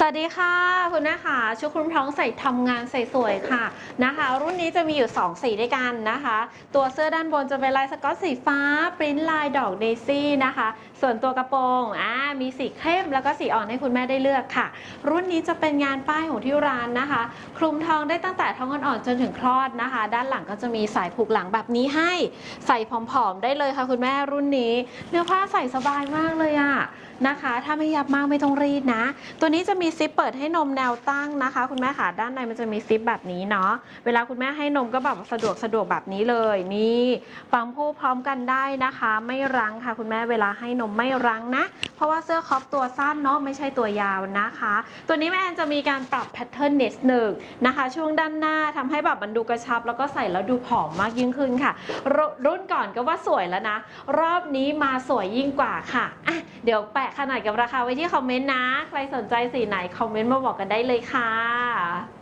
สวัสดีค่ะ คุณแม่ค่ะชุดคลุมท้องใส่ทำงานใส่สวยค่ะนะคะ รุ่นนี้จะมีอยู่ 2 สีด้วยกันนะคะ ตัวเสื้อด้านบนจะเป็นลายสก๊อตสีฟ้าปริ้นลายดอกเดซี่นะคะส่วนตัวกระโปรงอ่ามีสีเข้มแล้วก็สีอ่อนให้คุณแม่ได้เลือกค่ะ รุ่นนี้จะเป็นงานป้ายของที่ร้านนะคะ คลุมทองได้ตั้งแต่ท้องอ่อนๆจนถึงคลอดนะคะ ด้านหลังก็จะมีสายผูกหลังแบบนี้ให้ ใส่ผอมๆได้เลยค่ะคุณแม่รุ่นนี้ เนื้อผ้าใส่สบายมากเลยอะนะคะ ถ้าไม่ยับมากไม่ต้องรีดนะ ตัวนี้จะมีซิปเปิดให้นมแนวตั้งนะคะ คุณแม่ค่ะด้านในมันจะมีซิปแบบนี้เนาะเวลาคุณแม่ให้นมก็แบบสะดวกสะดวกแบบนี้เลยนี่ปั๊มผู้พร้อมกันได้นะคะ ไม่รั้งค่ะคุณแม่เวลาให้นมไม่รั้งนะ เพราะว่าเสื้อครอปตัวสั้นเนาะไม่ใช่ตัวยาวนะคะ ตัวนี้แม่แอนจะมีการปรับแพทเทิร์นนิดหนึ่งนะคะ ช่วงด้านหน้าทำให้แบบมันดูกระชับ แล้วก็ใส่แล้วดูผอมมากยิ่งขึ้นค่ะรรุ่นก่อนก็ว่าสวยแล้วนะ รอบนี้มาสวยยิ่งกว่าค่ะอะ เดี๋ยวแปะขนาดกับราคาไว้ที่คอมเมนต์นะ ใครสนใจสีไหนคอมเมนต์มาบอกกันได้เลยค่ะ